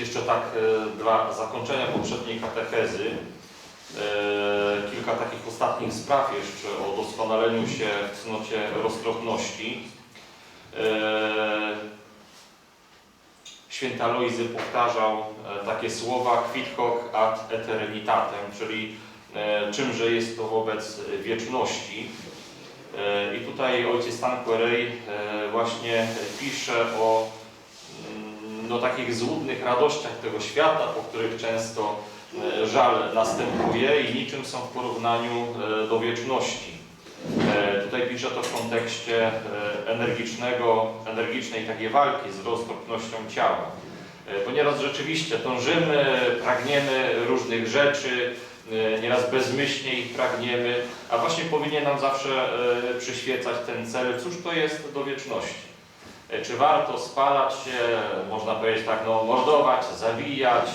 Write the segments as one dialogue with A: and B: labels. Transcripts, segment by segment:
A: Jeszcze tak e, dla zakończenia poprzedniej katechezy, e, kilka takich ostatnich spraw jeszcze o doskonaleniu się w cnocie roztropności. E, Święta Lojzy powtarzał takie słowa quid hoc ad eternitatem, czyli czymże jest to wobec wieczności. I tutaj ojciec Tanqueray właśnie pisze o no, takich złudnych radościach tego świata, po których często e, żal następuje i niczym są w porównaniu e, do wieczności. E, Tutaj pisze to w kontekście energicznego, energicznej takiej walki z roztropnością ciała. Ponieważ rzeczywiście dążymy, pragniemy różnych rzeczy, nieraz bezmyślnie ich pragniemy, a właśnie powinien nam zawsze przyświecać ten cel, cóż to jest do wieczności. E, Czy warto spalać się, można powiedzieć tak, no, mordować, zabijać,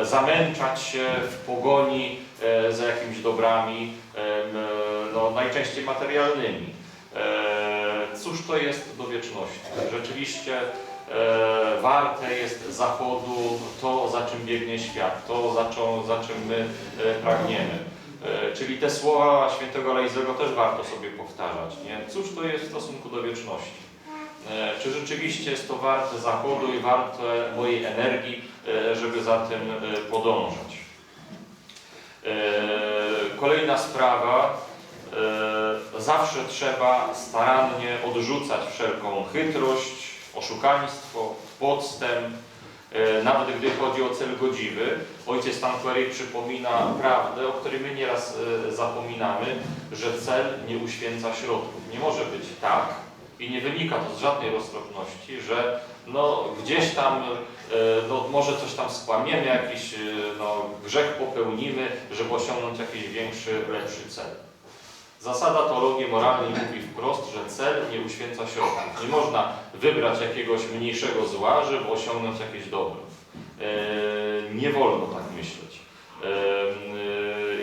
A: e, zamęczać się w pogoni e, za jakimiś dobrami, no, najczęściej materialnymi. Cóż to jest do wieczności? Rzeczywiście warte jest zachodu to, za czym biegnie świat, to, za, czą, za czym my pragniemy. Czyli te słowa świętego Lejzego też warto sobie powtarzać. Nie? Cóż to jest w stosunku do wieczności? E, Czy rzeczywiście jest to warte zachodu i warte mojej energii, e, żeby za tym e, podążać? Kolejna sprawa. Zawsze trzeba starannie odrzucać wszelką chytrość, oszukaństwo, podstęp, nawet gdy chodzi o cel godziwy. Ojciec Tanqueray przypomina prawdę, o której my nieraz zapominamy, że cel nie uświęca środków. Nie może być tak i nie wynika to z żadnej roztropności, że no, gdzieś tam e, no, może coś tam skłamiemy, jakiś e, no, grzech popełnimy, żeby osiągnąć jakiś większy, lepszy cel. Zasada teologii moralnej mówi wprost, że cel nie uświęca środków. Nie można wybrać jakiegoś mniejszego zła, żeby osiągnąć jakieś dobro. E, nie wolno tak myśleć.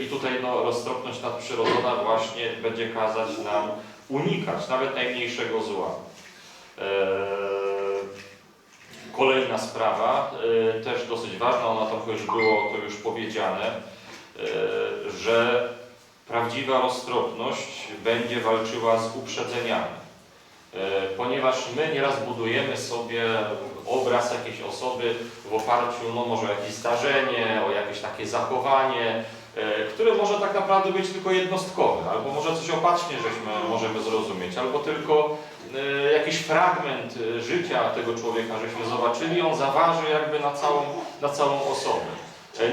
A: I tutaj no, roztropność nadprzyrodzona właśnie będzie kazać nam unikać nawet najmniejszego zła. E, Kolejna sprawa, e, też dosyć ważna, ona trochę już było to już powiedziane, e, że prawdziwa roztropność będzie walczyła z uprzedzeniami. Ponieważ my nieraz budujemy sobie obraz jakiejś osoby w oparciu no może o jakieś zdarzenie, o jakieś takie zachowanie, e, które może tak naprawdę być tylko jednostkowe, albo może coś opacznie żeśmy możemy zrozumieć, albo tylko e, jakiś fragment e, życia tego człowieka żeśmy zobaczyli, on zaważy jakby na całą, na całą osobę.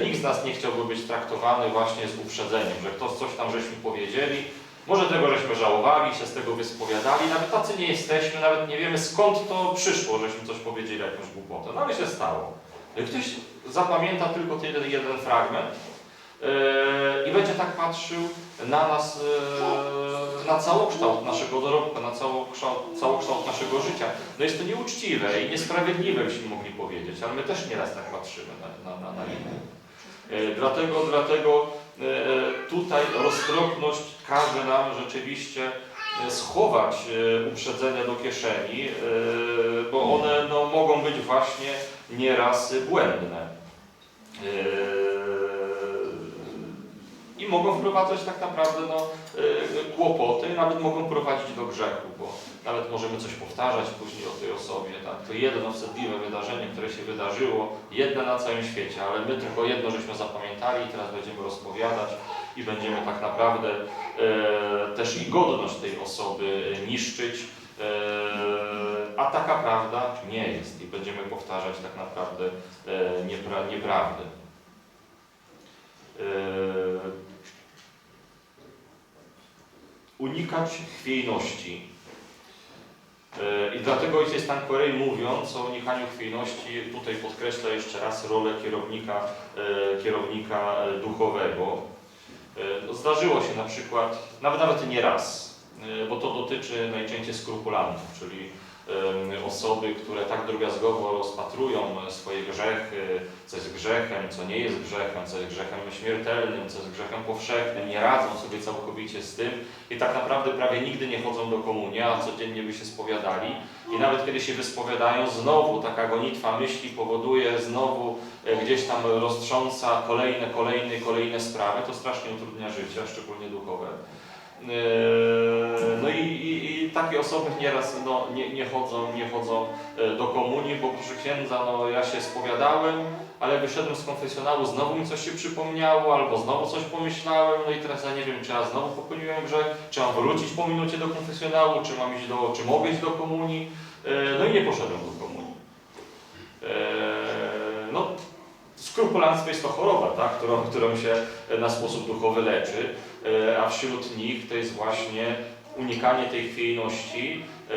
A: Nikt z nas nie chciałby być traktowany właśnie z uprzedzeniem, że ktoś coś tam żeśmy powiedzieli, może tego żeśmy żałowali, się z tego wyspowiadali, nawet tacy nie jesteśmy, nawet nie wiemy skąd to przyszło, żeśmy coś powiedzieli, jakąś głupotę, no ale się stało. Ktoś zapamięta tylko ten jeden, fragment i będzie tak patrzył na nas, e, na całokształt naszego dorobku, na całokształt, całokształt naszego życia. No jest to nieuczciwe i niesprawiedliwe, byśmy mogli powiedzieć, ale my też nieraz tak patrzymy na, na, na, na innych. E, Dlatego, dlatego tutaj roztropność każe nam rzeczywiście schować uprzedzenia do kieszeni, bo one no, mogą być właśnie nieraz błędne. E, mogą wprowadzać tak naprawdę no, e, kłopoty, nawet mogą prowadzić do grzechu, bo nawet możemy coś powtarzać później o tej osobie. Tak? To jedno wstydliwe wydarzenie, które się wydarzyło, jedne na całym świecie, ale my tylko jedno żeśmy zapamiętali i teraz będziemy rozpowiadać i będziemy tak naprawdę e, też i godność tej osoby niszczyć. E, a taka prawda nie jest i będziemy powtarzać tak naprawdę e, niepra nieprawdę. Unikać chwiejności. E, I dlatego ojciec Tanqueray mówiąc o unikaniu chwiejności, tutaj podkreśla jeszcze raz rolę kierownika, e, kierownika e, duchowego. No, Zdarzyło się na przykład, nawet nawet nie raz, bo to dotyczy najczęściej skrupulantów, czyli osoby, które tak drobiazgowo rozpatrują swoje grzechy, co jest grzechem, co nie jest grzechem, co jest grzechem śmiertelnym, co jest grzechem powszechnym, nie radzą sobie całkowicie z tym i tak naprawdę prawie nigdy nie chodzą do komunii, a codziennie by się spowiadali. I nawet kiedy się wyspowiadają, znowu taka gonitwa myśli powoduje, znowu e, gdzieś tam roztrząsa kolejne, kolejne, kolejne sprawy, to strasznie utrudnia życie, szczególnie duchowe. Eee, No i, i, i takie osoby nieraz no, nie, nie, chodzą, nie chodzą e, do komunii, bo proszę księdza, no ja się spowiadałem, ale wyszedłem z konfesjonału, znowu mi coś się przypomniało, albo znowu coś pomyślałem, no i teraz ja nie wiem, czy ja znowu popełniłem grzech, czy mam wrócić po minucie do konfesjonału, czy mam iść do, czy mogę iść do komunii, E, no i nie poszedłem do komunii. E, skrupulanstwo jest to choroba, tak, którą, którą się na sposób duchowy leczy, e, a wśród nich to jest właśnie unikanie tej chwiejności e,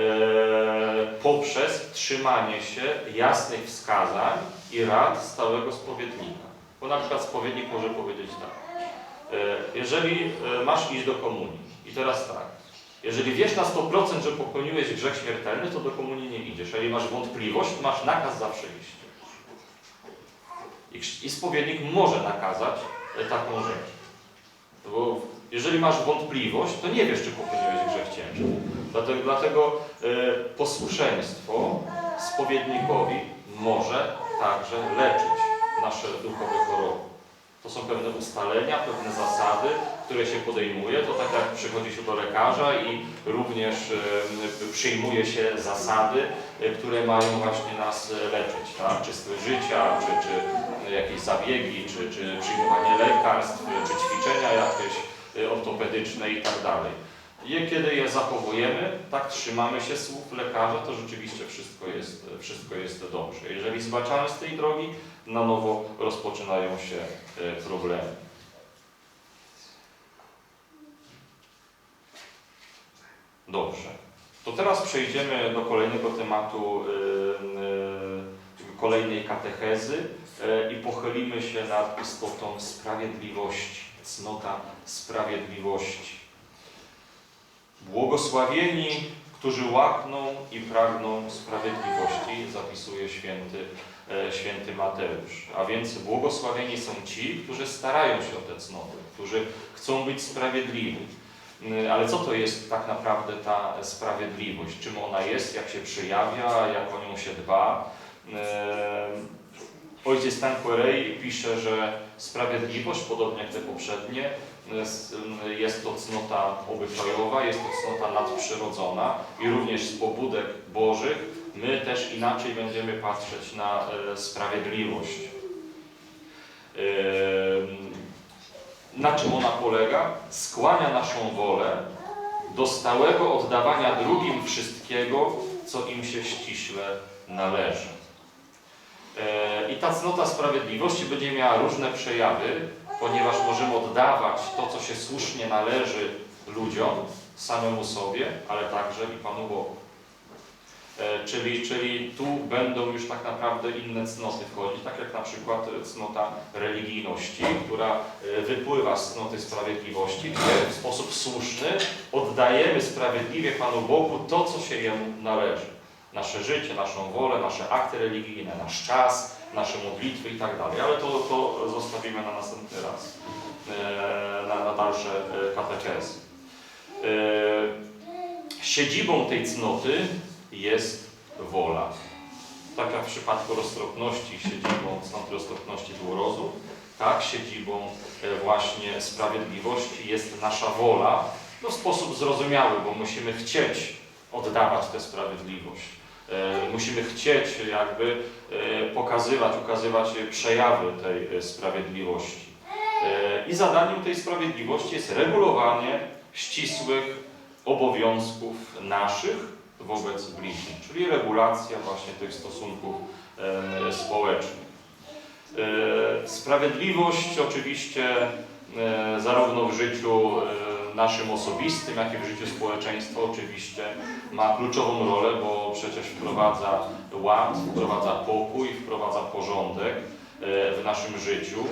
A: poprzez trzymanie się jasnych wskazań i rad stałego spowiednika. Bo na przykład spowiednik może powiedzieć tak, e, jeżeli e, masz iść do komunii i teraz tak, jeżeli wiesz na 100%, że popełniłeś grzech śmiertelny, to do komunii nie idziesz. Jeżeli masz wątpliwość, masz nakaz zawsze iść. I, spowiednik może nakazać e, taką rzecz. Bo jeżeli masz wątpliwość, to nie wiesz, czy popełniłeś grzech ciężki. Dlatego, dlatego e, posłuszeństwo spowiednikowi może także leczyć nasze duchowe choroby. To są pewne ustalenia, pewne zasady, które się podejmuje. To tak jak przychodzi się do lekarza i również e, przyjmuje się zasady, które mają właśnie nas leczyć. Tak? Czy styl życia, czy, czy jakieś zabiegi, czy, czy przyjmowanie lekarstw, czy ćwiczenia jakieś e, ortopedyczne i tak dalej. I kiedy je zachowujemy, tak trzymamy się słów lekarza, to rzeczywiście wszystko jest, wszystko jest dobrze. Jeżeli zbaczamy z tej drogi, na nowo rozpoczynają się e, problemy. Dobrze. To teraz przejdziemy do kolejnego tematu, y, y, kolejnej katechezy y, i pochylimy się nad istotą sprawiedliwości. Cnota sprawiedliwości. Błogosławieni, którzy łakną i pragną sprawiedliwości, zapisuje święty, e, święty Mateusz. A więc błogosławieni są ci, którzy starają się o te cnoty, którzy chcą być sprawiedliwi. Y, Ale co to jest tak naprawdę ta sprawiedliwość? Czym ona jest, jak się przejawia, jak o nią się dba? Ojciec Tanqueray pisze, że sprawiedliwość, podobnie jak te poprzednie, jest, to cnota obyczajowa, jest to cnota nadprzyrodzona i również z pobudek Bożych my też inaczej będziemy patrzeć na e, sprawiedliwość. Em, Na czym ona polega? Skłania naszą wolę do stałego oddawania drugim wszystkiego, co im się ściśle należy. E, I ta cnota sprawiedliwości będzie miała różne przejawy, ponieważ możemy oddawać to, co się słusznie należy ludziom, samemu sobie, ale także i Panu Bogu. E, Czyli, czyli tu będą już tak naprawdę inne cnoty wchodzić, tak jak na przykład cnota religijności, która e, wypływa z cnoty sprawiedliwości, gdzie w sposób słuszny oddajemy sprawiedliwie Panu Bogu to, co się Jemu należy. Nasze życie, naszą wolę, nasze akty religijne, nasz czas, nasze modlitwy i tak dalej. Ale to, to zostawimy na następny raz, e, na, na dalsze e, katechezy. E, Siedzibą tej cnoty jest wola. Tak jak w przypadku roztropności siedzibą cnoty roztropności był rozum, tak siedzibą właśnie sprawiedliwości jest nasza wola. No w sposób zrozumiały, bo musimy chcieć oddawać tę sprawiedliwość. E, Musimy chcieć jakby e, pokazywać, ukazywać przejawy tej e, sprawiedliwości. I zadaniem tej sprawiedliwości jest regulowanie ścisłych obowiązków naszych wobec bliźnich, czyli regulacja właśnie tych stosunków społecznych. Sprawiedliwość oczywiście zarówno w życiu naszym osobistym, jak i w życiu społeczeństwa oczywiście ma kluczową rolę, bo przecież wprowadza ład, wprowadza pokój, wprowadza porządek e, w naszym życiu.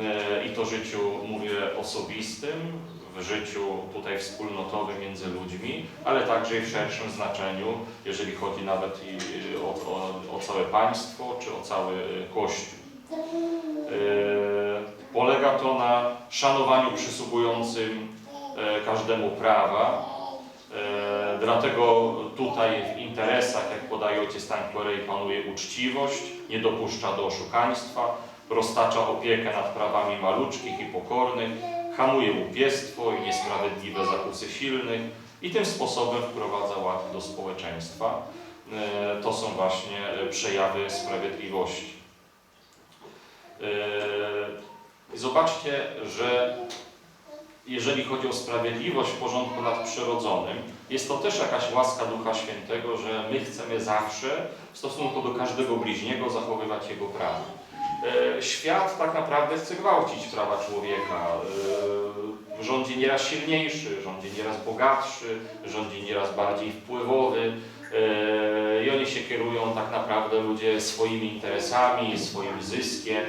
A: e, i to życiu, mówię, osobistym, w życiu tutaj wspólnotowym między ludźmi, ale także i w szerszym znaczeniu, jeżeli chodzi nawet i o, o, o całe państwo, czy o cały e, Kościół. E, Polega to na szanowaniu przysługującym e, każdemu prawa. E, Dlatego tutaj w interesach, jak podaje ojciec Tanklorej, panuje uczciwość, nie dopuszcza do oszukaństwa, roztacza opiekę nad prawami maluczkich i pokornych, hamuje łupiestwo i niesprawiedliwe zakusy silnych i tym sposobem wprowadza ład do społeczeństwa. E, To są właśnie e, przejawy sprawiedliwości. E, Zobaczcie, że jeżeli chodzi o sprawiedliwość w porządku nadprzyrodzonym, jest to też jakaś łaska Ducha Świętego, że my chcemy zawsze w stosunku do każdego bliźniego zachowywać jego prawa. E, Świat tak naprawdę chce gwałcić prawa człowieka. E, Rządzi nieraz silniejszy, rządzi nieraz bogatszy, rządzi nieraz bardziej wpływowy. E, I oni się kierują tak naprawdę ludzie swoimi interesami, swoim zyskiem.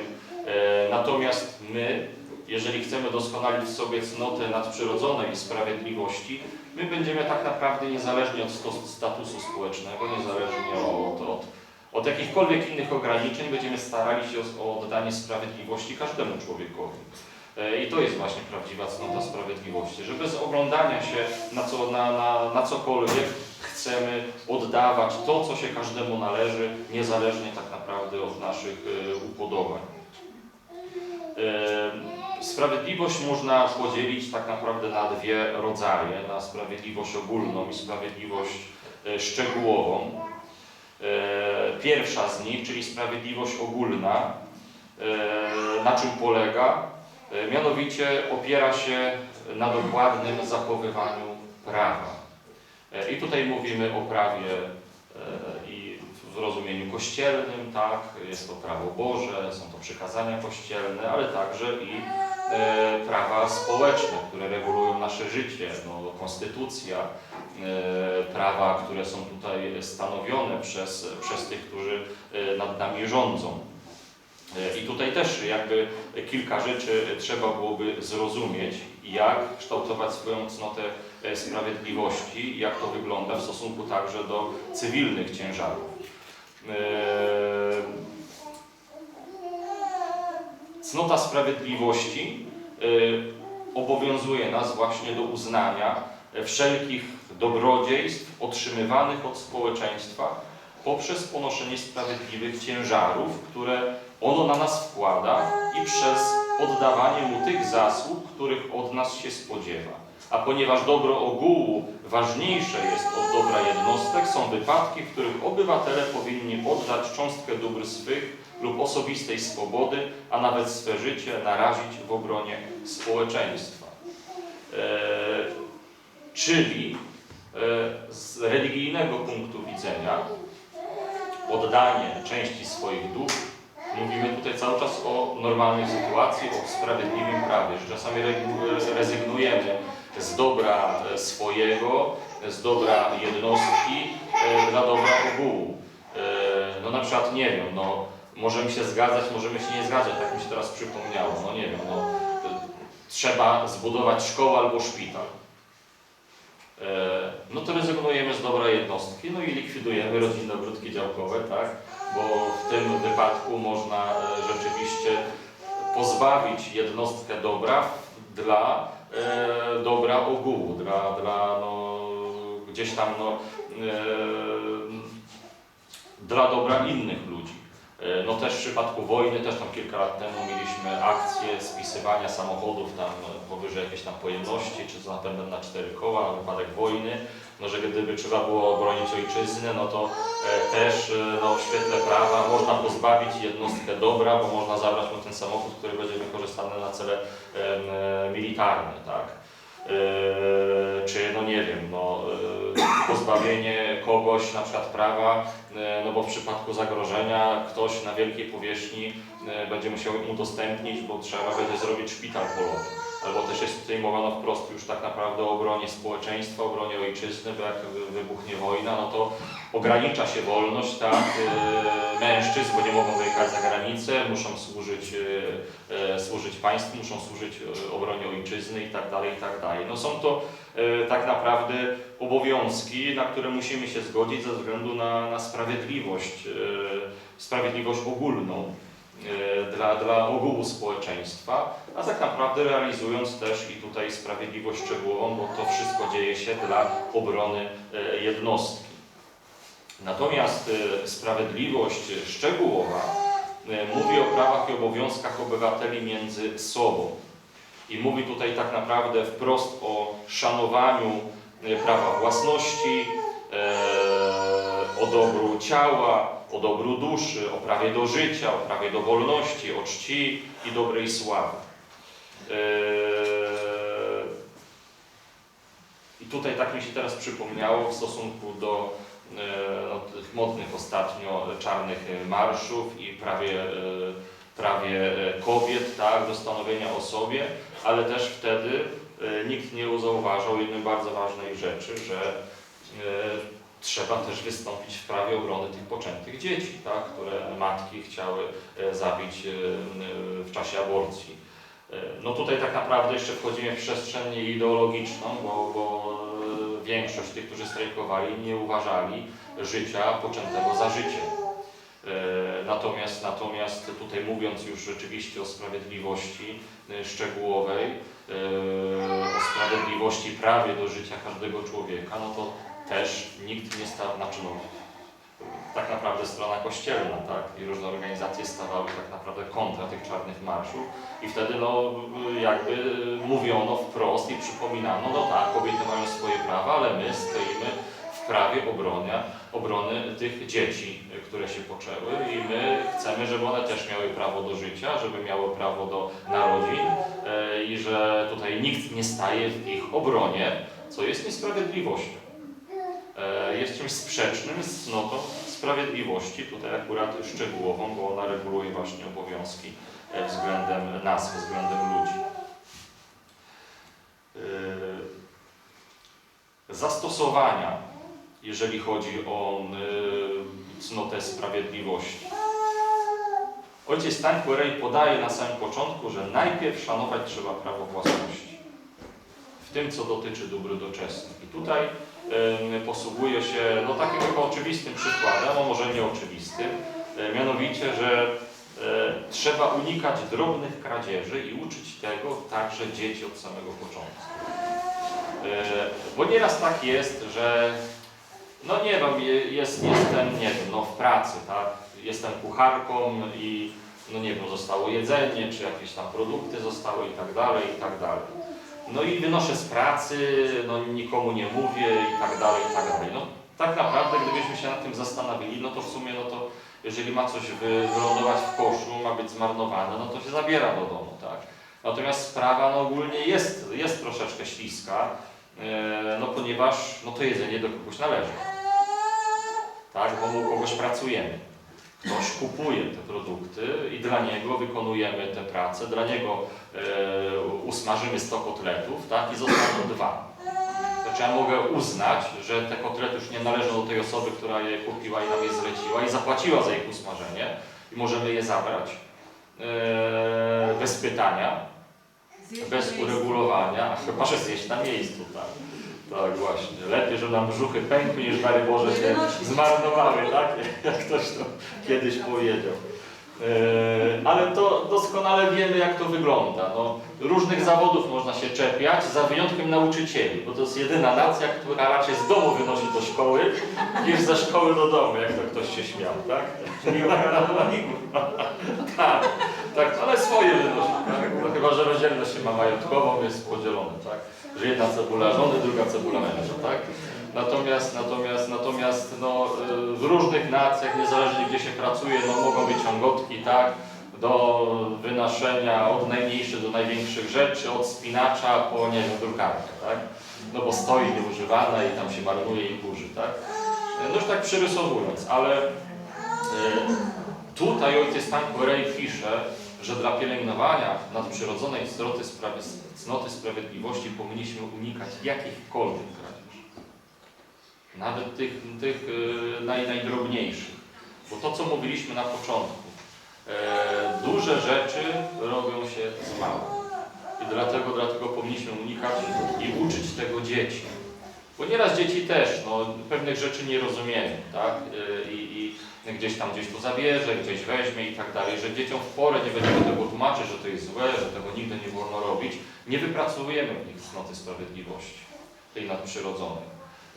A: Natomiast my, jeżeli chcemy doskonalić sobie cnotę nadprzyrodzonej sprawiedliwości, my będziemy tak naprawdę niezależnie od statusu społecznego, niezależnie od, od, od jakichkolwiek innych ograniczeń, będziemy starali się o, oddanie sprawiedliwości każdemu człowiekowi. E, I to jest właśnie prawdziwa cnota sprawiedliwości, że bez oglądania się na, co, na, na, na cokolwiek chcemy oddawać to, co się każdemu należy, niezależnie tak naprawdę od naszych e, upodobań. Sprawiedliwość można podzielić tak naprawdę na dwie rodzaje, na sprawiedliwość ogólną i sprawiedliwość e, szczegółową. E, Pierwsza z nich, czyli sprawiedliwość ogólna, e, na czym polega? Mianowicie opiera się na dokładnym zachowywaniu prawa. I tutaj mówimy o prawie i w rozumieniu kościelnym, tak, jest to prawo Boże, są to przykazania kościelne, ale także i prawa społeczne, które regulują nasze życie, no, konstytucja, e, prawa, które są tutaj stanowione przez, przez tych, którzy e, nad nami rządzą. E, I tutaj też jakby kilka rzeczy trzeba byłoby zrozumieć, jak kształtować swoją cnotę e, sprawiedliwości, jak to wygląda w stosunku także do cywilnych ciężarów. E, Cnota sprawiedliwości e, obowiązuje nas właśnie do uznania wszelkich dobrodziejstw otrzymywanych od społeczeństwa poprzez ponoszenie sprawiedliwych ciężarów, które ono na nas wkłada i przez oddawanie mu tych zasług, których od nas się spodziewa. A ponieważ dobro ogółu ważniejsze jest od dobra jednostek, są wypadki, w których obywatele powinni oddać cząstkę dóbr swych lub osobistej swobody, a nawet swe życie narazić w obronie społeczeństwa. E, czyli e, z religijnego punktu widzenia oddanie części swoich dóbr Mówimy tutaj cały czas o normalnej sytuacji, o sprawiedliwym prawie, że czasami re- rezygnujemy z dobra e, swojego, z dobra jednostki e, dla dobra ogółu. E, No na przykład, nie wiem, no możemy się zgadzać, możemy się nie zgadzać, tak mi się teraz przypomniało, no nie wiem, no e, trzeba zbudować szkołę albo szpital. E, No to rezygnujemy z dobra jednostki, no i likwidujemy rodzinne ogródki działkowe, tak? bo w tym wypadku można e, rzeczywiście pozbawić jednostkę dobra dla e, dobra ogółu, dla, dla no, gdzieś tam no, e, dla dobra innych ludzi. E, No też w przypadku wojny, też tam kilka lat temu mieliśmy akcję spisywania samochodów tam powyżej jakiejś tam pojemności, czy z napędem na cztery koła na wypadek wojny. No, że gdyby trzeba było bronić ojczyzny, no to e, też e, no, w świetle prawa można pozbawić jednostkę dobra, bo można zabrać mu ten samochód, który będzie wykorzystany na cele e, militarne, tak? E, czy no nie wiem, no, e, pozbawienie kogoś na przykład prawa, e, no bo w przypadku zagrożenia ktoś na wielkiej powierzchni e, będzie musiał im udostępnić, bo trzeba będzie zrobić szpital polowy. Albo też jest tutaj mowa no wprost już tak naprawdę o obronie społeczeństwa, obronie ojczyzny, bo jak wy- wybuchnie wojna, no to ogranicza się wolność tak, e, mężczyzn, bo nie mogą wyjechać za granicę, muszą służyć, e, e, służyć państwu, muszą służyć obronie ojczyzny i tak dalej, i tak dalej. No są to tak naprawdę obowiązki, na które musimy się zgodzić ze względu na, na sprawiedliwość, sprawiedliwość ogólną dla, dla ogółu społeczeństwa, a tak naprawdę realizując też i tutaj sprawiedliwość szczegółową, bo to wszystko dzieje się dla obrony e, jednostki. Natomiast e, sprawiedliwość szczegółowa e, mówi o prawach i obowiązkach obywateli między sobą. I mówi tutaj tak naprawdę wprost o szanowaniu prawa własności, o dobru ciała, o dobru duszy, o prawie do życia, o prawie do wolności, o czci i dobrej sławy. E, I tutaj tak mi się teraz przypomniało w stosunku do e, tych modnych ostatnio czarnych marszów i prawie, e, prawie e, kobiet, tak, do stanowienia o sobie, ale też wtedy nikt nie zauważał jednej bardzo ważnej rzeczy, że trzeba też wystąpić w sprawie obrony tych poczętych dzieci, tak, które matki chciały e, zabić e, w czasie aborcji. E, No tutaj tak naprawdę jeszcze wchodzimy w przestrzeń ideologiczną, bo, bo większość tych, którzy strajkowali, nie uważali życia poczętego za życie. Natomiast, natomiast tutaj mówiąc już rzeczywiście o sprawiedliwości szczegółowej, o sprawiedliwości prawie do życia każdego człowieka, no to też nikt nie stał, znaczy no, tak naprawdę strona kościelna, tak? I różne organizacje stawały tak naprawdę kontra tych czarnych marszów i wtedy no jakby mówiono wprost i przypominano, no tak, kobiety mają swoje prawa, ale my stoimy w prawie obronia, obrony tych dzieci, które się poczęły i my chcemy, żeby one też miały prawo do życia, żeby miały prawo do narodzin e, i że tutaj nikt nie staje w ich obronie, co jest niesprawiedliwością. Jest czymś sprzecznym z cnotą sprawiedliwości, tutaj akurat szczegółową, bo ona reguluje właśnie obowiązki e, względem nas, względem ludzi. E, Zastosowania, jeżeli chodzi o e, cnotę sprawiedliwości. Ojciec Rej podaje na samym początku, że najpierw szanować trzeba prawo własności. W tym, co dotyczy dóbr doczesnych. I tutaj posługuje się no, takim chyba oczywistym przykładem, a może nieoczywistym, e, mianowicie, że e, trzeba unikać drobnych kradzieży i uczyć tego także dzieci od samego początku. Bo nieraz tak jest, że no nie wiem, je- jest, jestem, nie wiem, no w pracy, tak, jestem kucharką i no nie wiem, zostało jedzenie, czy jakieś tam produkty zostały i tak dalej, i tak dalej. No i wynoszę z pracy, no nikomu nie mówię i tak dalej, i tak dalej. No tak naprawdę, gdybyśmy się nad tym zastanowili, no to w sumie, no to jeżeli ma coś wy, wylądować w koszu, ma być zmarnowane, no to się zabiera do domu, tak. Natomiast sprawa no ogólnie jest, jest troszeczkę śliska, e, no ponieważ no to jedzenie do kogoś należy. Tak, bo mu kogoś pracujemy. Ktoś kupuje te produkty i dla niego wykonujemy tę pracę, dla niego e, usmażymy 100 kotletów, tak, i zostaną dwa. Znaczy ja mogę uznać, że te kotlety już nie należą do tej osoby, która je kupiła i nam je zleciła i zapłaciła za ich usmażenie i możemy je zabrać? E, bez pytania, bez uregulowania, chyba że zjeść na miejscu, tak. Tak właśnie. Lepiej, żeby nam brzuchy pękły, niż Dary Boże się zmarnowały, tak? Jak ktoś to kiedyś powiedział. E, Ale to doskonale wiemy, jak to wygląda. No, różnych zawodów można się czepiać, za wyjątkiem nauczycieli, bo to jest jedyna nacja, która raczej z domu wynosi do szkoły, niż ze szkoły do domu, jak to ktoś się śmiał, tak?
B: Czyli.
A: Tak, tak, ale swoje wynosi, tak? No, chyba, że rozdzielność się ma majątkową, jest podzielone, tak? Że jedna cebula żony, druga cebula męża, tak? Natomiast, natomiast, natomiast no, y, w różnych nacjach, niezależnie gdzie się pracuje, no, mogą być ciągotki, tak? Do wynoszenia od najmniejszych do największych rzeczy, od spinacza po, nie wiem, drukarkę, tak? No bo stoi nieużywana i tam się marnuje i kurzy, tak? No już tak przyrysowując, ale y, Tutaj ojciec Stan Korej pisze, że dla pielęgnowania nadprzyrodzonej cnoty, sprawy, cnoty sprawiedliwości powinniśmy unikać jakichkolwiek kradzieży. Nawet tych, tych yy, naj, najdrobniejszych. Bo to, co mówiliśmy na początku, e, duże rzeczy robią się z małych. I dlatego, dlatego powinniśmy unikać i uczyć tego dzieci. Bo nieraz dzieci też no, pewnych rzeczy nie rozumieją, tak? E, I, I gdzieś tam gdzieś to zabierze, gdzieś weźmie i tak dalej, że dzieciom w porę nie będziemy tego tłumaczyć, że to jest złe, że tego nigdy nie wolno robić. Nie wypracujemy w nich cnoty sprawiedliwości, tej nadprzyrodzonej.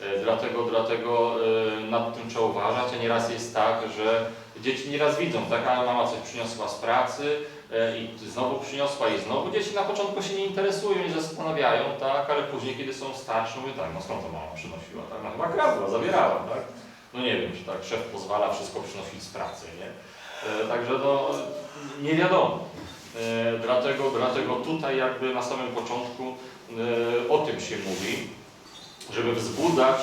A: E, Dlatego, dlatego e, nad tym trzeba uważać, a nieraz jest tak, że dzieci nieraz widzą, taka mama coś przyniosła z pracy i znowu przyniosła i znowu dzieci na początku się nie interesują, nie zastanawiają, tak, ale później, kiedy są starsze, mówią tak, no skąd to mama przynosiła, tak, no chyba kradła, zabierała, tak. No nie wiem, czy tak szef pozwala wszystko przynosić z pracy, nie? E, Także no, nie wiadomo. E, Dlatego, dlatego tutaj jakby na samym początku e, o tym się mówi, żeby wzbudzać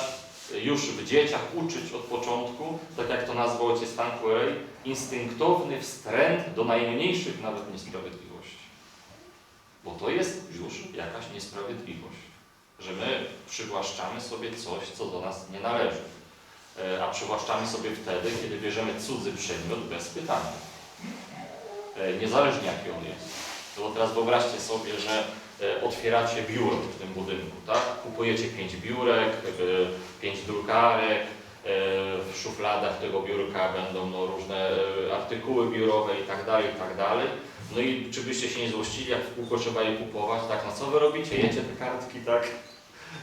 A: już w dzieciach, uczyć od początku, tak jak to nazwał ojciec Stanqueray, instynktowny wstręt do najmniejszych nawet niesprawiedliwości. Bo to jest już jakaś niesprawiedliwość, że my przywłaszczamy sobie coś, co do nas nie należy. E, A przywłaszczamy sobie wtedy, kiedy bierzemy cudzy przedmiot bez pytania. E, Niezależnie jaki on jest. Bo teraz wyobraźcie sobie, że otwieracie biuro w tym budynku, tak? Kupujecie pięć biurek, e, pięć drukarek, e, w szufladach tego biurka będą no, różne e, artykuły biurowe i tak dalej, i tak dalej. No i czy byście się nie złościli, jak w kółko trzeba je kupować, tak? No co wy robicie? Jecie te kartki, tak?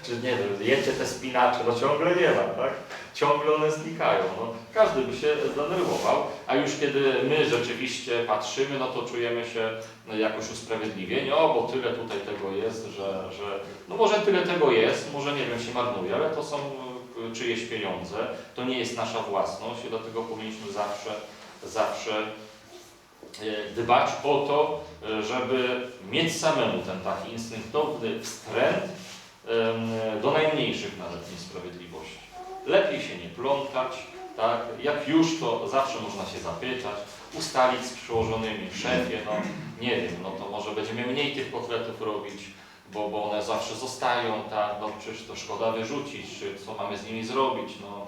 A: Czy nie wiem, jecie te spinacze, no ciągle nie ma, tak? Ciągle one znikają. No, każdy by się zdenerwował, a już kiedy my rzeczywiście patrzymy, no to czujemy się jakoś usprawiedliwieni, o, bo tyle tutaj tego jest, że, że no może tyle tego jest, może nie wiem, się marnuje, ale to są y, czyjeś pieniądze, to nie jest nasza własność i dlatego powinniśmy zawsze, zawsze y, dbać o to, y, żeby mieć samemu ten taki instynktowny wstręt do najmniejszych nawet niesprawiedliwości. Lepiej się nie plątać, tak? Jak już, to zawsze można się zapytać, ustalić z przełożonymi szefie, no nie wiem, no to może będziemy mniej tych kotletów robić, bo, bo one zawsze zostają, tak? No przecież to szkoda wyrzucić, czy co mamy z nimi zrobić, no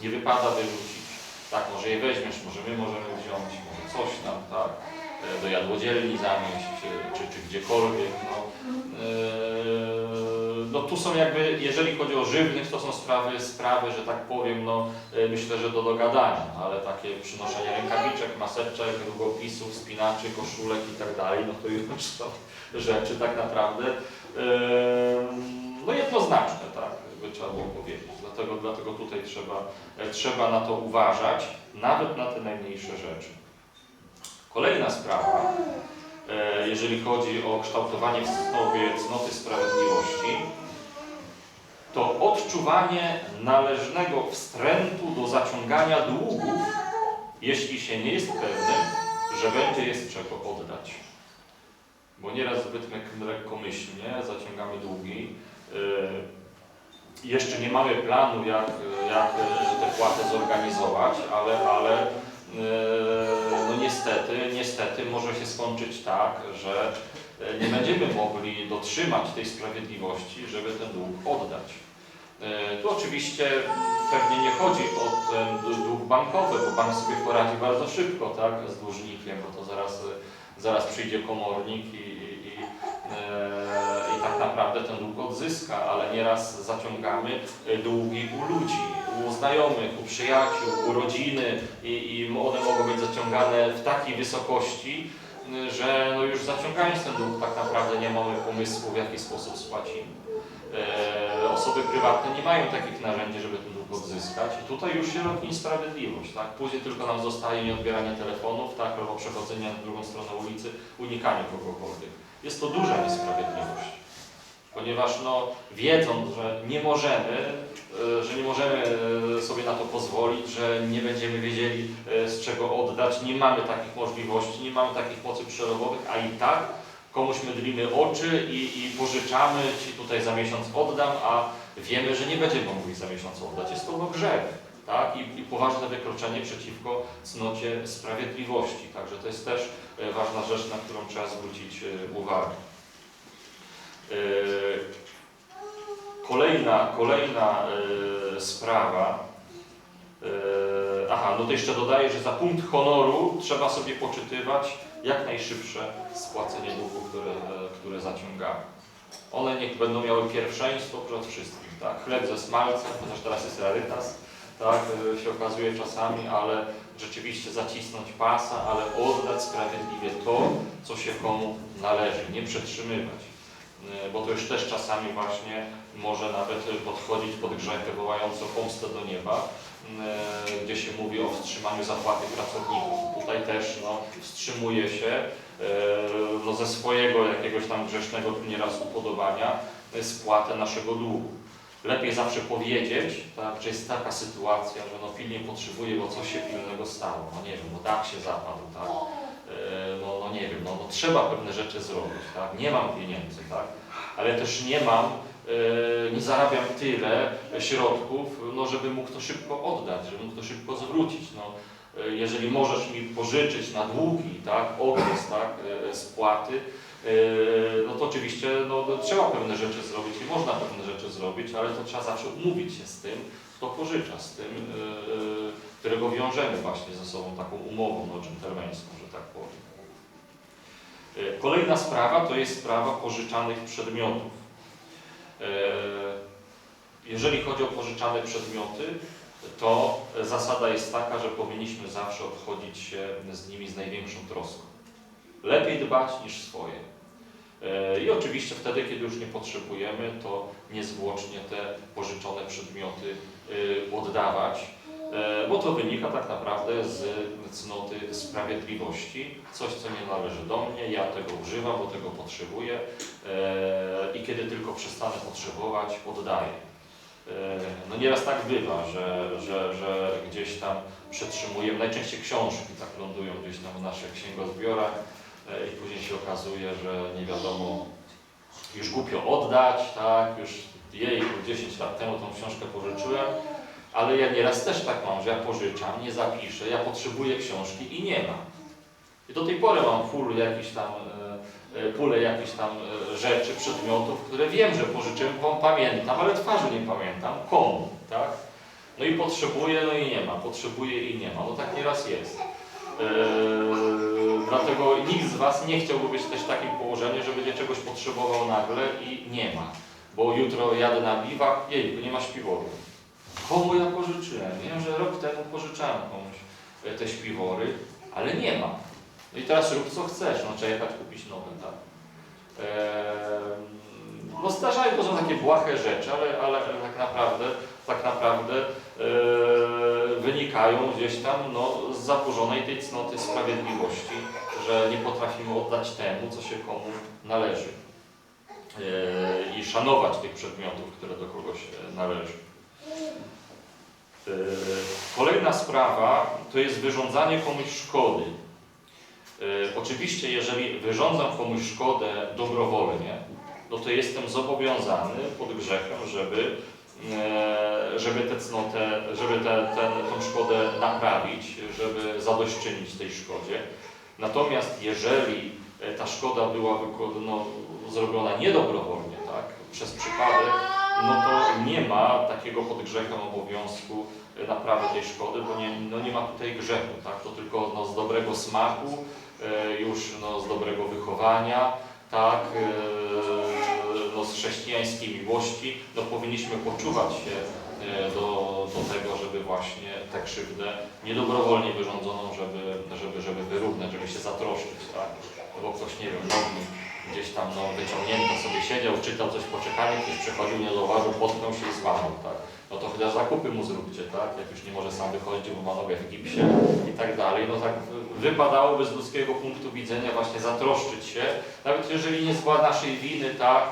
A: nie wypada wyrzucić. Tak, może je weźmiesz, może my możemy wziąć, może coś tam, tak? E, Do jadłodzielni zanieść, czy, czy, gdziekolwiek, no. Eee, no tu są jakby, jeżeli chodzi o żywność, to są sprawy, sprawy, że tak powiem, no e, myślę, że do dogadania, ale takie przynoszenie rękawiczek, maseczek, długopisów, spinaczy, koszulek i tak dalej, no to już są rzeczy tak naprawdę no jednoznaczne, tak, by trzeba było powiedzieć. Dlatego, dlatego tutaj trzeba, e, trzeba na to uważać, nawet na te najmniejsze rzeczy. Kolejna sprawa, e, jeżeli chodzi o kształtowanie w sobie cnoty sprawiedliwości, to odczuwanie należnego wstrętu do zaciągania długów, jeśli się nie jest pewnym, że będzie jest czego oddać. Bo nieraz zbyt lekkomyślnie zaciągamy długi. e, Jeszcze nie mamy planu, jak, jak e, te płaty zorganizować, ale, ale no niestety, niestety może się skończyć tak, że e, nie będziemy mogli dotrzymać tej sprawiedliwości, żeby ten dług oddać. E, Tu oczywiście pewnie nie chodzi o ten dług bankowy, bo bank sobie poradzi bardzo szybko tak, z dłużnikiem, bo to zaraz, zaraz przyjdzie komornik i, i, i, i tak naprawdę ten dług odzyska, ale nieraz zaciągamy długi u ludzi, u znajomych, u przyjaciół, u rodziny i, i one mogą być zaciągane w takiej wysokości, że no już zaciągając ten dług tak naprawdę nie mamy pomysłu w jaki sposób spłacimy. E, osoby prywatne nie mają takich narzędzi, żeby ten dług odzyskać i tutaj już się robi niesprawiedliwość, tak? Później tylko nam zostaje nieodbieranie telefonów, tak? Albo przechodzenie na drugą stronę ulicy, unikanie kogokolwiek. Jest to duża niesprawiedliwość, ponieważ no, wiedząc, że nie możemy, że nie możemy e, sobie na to pozwolić, że nie będziemy wiedzieli e, z czego oddać, nie mamy takich możliwości, nie mamy takich mocy przerobowych, a i tak komuś mydlimy oczy i, i pożyczamy, ci tutaj za miesiąc oddam, a wiemy, że nie będziemy mogli za miesiąc oddać. Jest to grzech, tak? I, I poważne wykroczenie przeciwko cnocie sprawiedliwości. Także to jest też e, ważna rzecz, na którą trzeba zwrócić e, uwagę. E, Kolejna, kolejna e, sprawa. e, Aha, no to jeszcze dodaję, że za punkt honoru trzeba sobie poczytywać jak najszybsze spłacenie długów, które, e, które zaciągamy. One niech będą miały pierwszeństwo przed wszystkim, tak? Chleb ze smalcem, chociaż teraz jest rarytas, tak, się okazuje czasami, ale rzeczywiście zacisnąć pasa, ale oddać sprawiedliwie to, co się komu należy, nie przetrzymywać. Bo to już też czasami właśnie może nawet podchodzić pod grzechy wołające pomstę do nieba, e, gdzie się mówi o wstrzymaniu zapłaty pracowników. Tutaj też no, wstrzymuje się e, no, ze swojego jakiegoś tam grzesznego nieraz upodobania e, spłatę naszego długu. Lepiej zawsze powiedzieć, tak, że jest taka sytuacja, że no pilnie potrzebuję, bo coś się pilnego stało. No nie wiem, bo dach się zapadł, tak. No, no nie wiem, no, no trzeba pewne rzeczy zrobić, tak. Nie mam pieniędzy, tak. Ale też nie mam, nie zarabiam tyle środków, no żeby mógł to szybko oddać, żeby mógł to szybko zwrócić. No, e, jeżeli możesz mi pożyczyć na długi, tak, okres, tak, e, spłaty, no to oczywiście no, no, trzeba pewne rzeczy zrobić i można pewne rzeczy zrobić, ale to trzeba zawsze umówić się z tym, kto pożycza, z tym, którego wiążemy właśnie ze sobą taką umową no, dżentelmeńską, że tak powiem. Kolejna sprawa to jest sprawa pożyczanych przedmiotów. Yy, Jeżeli chodzi o pożyczane przedmioty, to zasada jest taka, że powinniśmy zawsze odchodzić się z nimi z największą troską. Lepiej dbać niż swoje. E, I oczywiście wtedy, kiedy już nie potrzebujemy, to niezwłocznie te pożyczone przedmioty e, oddawać, e, bo to wynika tak naprawdę z cnoty sprawiedliwości. Coś, co nie należy do mnie, ja tego używam, bo tego potrzebuję e, i kiedy tylko przestanę potrzebować, oddaję. E, No nieraz tak bywa, że, że, że gdzieś tam przetrzymujemy, najczęściej książki tak lądują gdzieś tam w naszych księgozbiorach e, i później się okazuje, że nie wiadomo, już głupio oddać, tak, już jej 10 lat temu tą książkę pożyczyłem, ale ja nieraz też tak mam, że ja pożyczam, nie zapiszę, ja potrzebuję książki i nie mam. I do tej pory mam full jakiś tam, e, e, pulę jakichś tam e, rzeczy, przedmiotów, które wiem, że pożyczyłem, pamiętam, ale twarzy nie pamiętam, komu, tak? No i potrzebuję, no i nie ma, potrzebuję i nie ma. No tak nieraz jest. Dlatego nikt z Was nie chciałby być też w takim położeniu, że będzie czegoś potrzebował nagle i nie ma. Bo jutro jadę na biwak, jej, nie ma śpiworu. Komu ja pożyczyłem? Wiem, że rok temu pożyczałem komuś e, te śpiwory, ale nie ma. No i teraz rób co chcesz, no trzeba jechać kupić nowe, tak? Eee, no zdarzają, to są takie błahe rzeczy, ale, ale tak naprawdę, tak naprawdę eee, wynikają gdzieś tam no, z zaburzonej tej cnoty sprawiedliwości, że nie potrafimy oddać temu, co się komu należy. Eee, I szanować tych przedmiotów, które do kogoś e, należą. Eee, Kolejna sprawa to jest wyrządzanie komuś szkody. E, Oczywiście, jeżeli wyrządzam komuś szkodę dobrowolnie, no to jestem zobowiązany pod grzechem, żeby, e, żeby tę cnotę, żeby tę tę- tą szkodę naprawić, żeby zadośćczynić tej szkodzie. Natomiast jeżeli e, ta szkoda była no, zrobiona niedobrowolnie, tak, przez przypadek, no to nie ma takiego pod grzechem obowiązku naprawy tej szkody, bo nie, no nie ma tutaj grzechu, tak, to tylko no, z dobrego smaku, e, już no, z dobrego wychowania, tak, e, no, z chrześcijańskiej miłości, no, powinniśmy poczuwać się e, do, do tego, żeby właśnie tę krzywdę niedobrowolnie wyrządzoną, żeby, żeby, żeby wyrównać, żeby się zatroszczyć, tak, no, bo ktoś, nie wiem, nogi gdzieś tam no, wyciągnięto sobie siedział, czytał coś poczekalnie, ktoś przechodził, nie zauważył, potknął się i złamał, tak. No to chociaż zakupy mu zróbcie, tak, jak już nie może sam wychodzić, bo ma nogę w gipsie i tak dalej. No tak wypadałoby z ludzkiego punktu widzenia właśnie zatroszczyć się, nawet jeżeli nie z naszej winy, tak,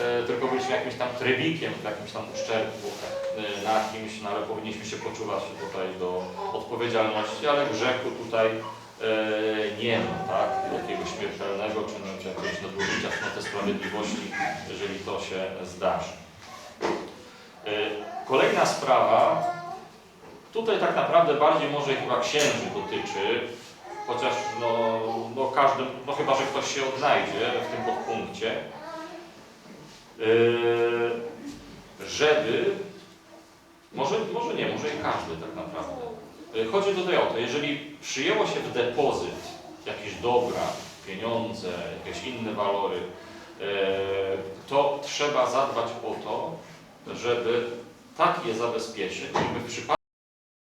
A: e, tylko byliśmy jakimś tam trybikiem w jakimś tam uszczerbku e, na kimś, no ale powinniśmy się poczuwać tutaj do odpowiedzialności, ale grzechu tutaj nie ma, tak, jakiegoś śmiertelnego czy, czy jakiegoś nadużycia te sprawiedliwości, jeżeli to się zdarzy. E, Kolejna sprawa, tutaj tak naprawdę bardziej może chyba księży dotyczy, chociaż no, no każdym, no chyba, że ktoś się odnajdzie w tym podpunkcie, yy, żeby, może, może nie, może i każdy tak naprawdę. Yy, Chodzi tutaj o to, jeżeli przyjęło się w depozyt jakieś dobra, pieniądze, jakieś inne walory, yy, to trzeba zadbać o to, żeby tak je zabezpieczyć, żeby w przypadku